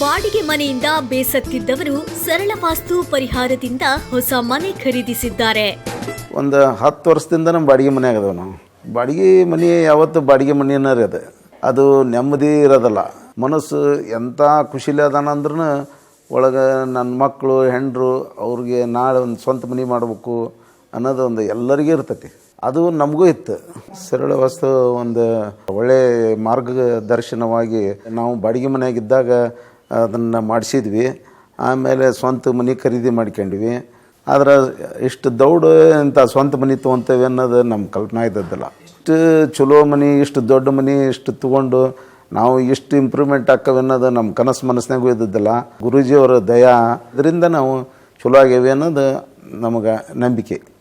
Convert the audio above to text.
ಬಾಡಿಗೆ ಮನೆಯಿಂದ ಬೇಸತ್ತಿದ್ದವರು ಸರಳ ವಾಸ್ತು ಪರಿಹಾರದಿಂದ ಹೊಸ ಮನೆ ಖರೀದಿಸಿದ್ದಾರೆ. ಒಂದು ಹತ್ತು ವರ್ಷದಿಂದ ನಮ್ಮ ಬಾಡಿಗೆ ಮನೆ ಆಗದವ ನಾವು. ಬಾಡಿಗೆ ಮನೆ ಯಾವತ್ತು ಬಾಡಿಗೆ ಮನೆಯನ್ನ ರೀ ಅದು. ಅದು ನೆಮ್ಮದಿ ಇರೋದಲ್ಲ. ಮನಸ್ಸು ಎಂಥ ಖುಷಿಲಿ ಅದಾನ ಅಂದ್ರೂ ಒಳಗೆ ನನ್ನ ಮಕ್ಕಳು ಹೆಂಡರು ಅವ್ರಿಗೆ ನಾಳೆ ಒಂದು ಸ್ವಂತ ಮನೆ ಮಾಡಬೇಕು ಅನ್ನೋದು ಒಂದು ಎಲ್ಲರಿಗೂ ಇರ್ತೈತಿ. ಅದು ನಮಗೂ ಇತ್ತು. ಸರಳ ವಸ್ತು ಒಂದು ಒಳ್ಳೆ ಮಾರ್ಗದರ್ಶನವಾಗಿ ನಾವು ಬಾಡಿಗೆ ಮನೆಯಾಗಿದ್ದಾಗ ಅದನ್ನು ಮಾಡಿಸಿದ್ವಿ. ಆಮೇಲೆ ಸ್ವಂತ ಮನೆ ಖರೀದಿ ಮಾಡ್ಕೊಂಡ್ವಿ. ಆದ್ರೆ ಇಷ್ಟು ದೌಡು ಇಂಥ ಸ್ವಂತ ಮನೆ ತೊಗೊತೇವೆ ಅನ್ನೋದು ನಮ್ಮ ಕಲ್ಪನೆ ಇದ್ದದ್ದಲ್ಲ. ಇಷ್ಟು ಚಲೋ ಮನೆ, ಇಷ್ಟು ದೊಡ್ಡ ಮನೆ, ಇಷ್ಟು ತೊಗೊಂಡು ನಾವು ಇಷ್ಟು ಇಂಪ್ರೂವ್ಮೆಂಟ್ ಆಕ್ಕವೆ ಅನ್ನೋದು ನಮ್ಮ ಕನಸು ಮನಸ್ಸಿನಾಗೂ ಇದ್ದದ್ದಲ್ಲ. ಗುರೂಜಿಯವರ ದಯಾ ಇದರಿಂದ ನಾವು ಚಲೋ ಆಗ್ಯವೆ ಅನ್ನೋದು ನಮಗೆ ನಂಬಿಕೆ.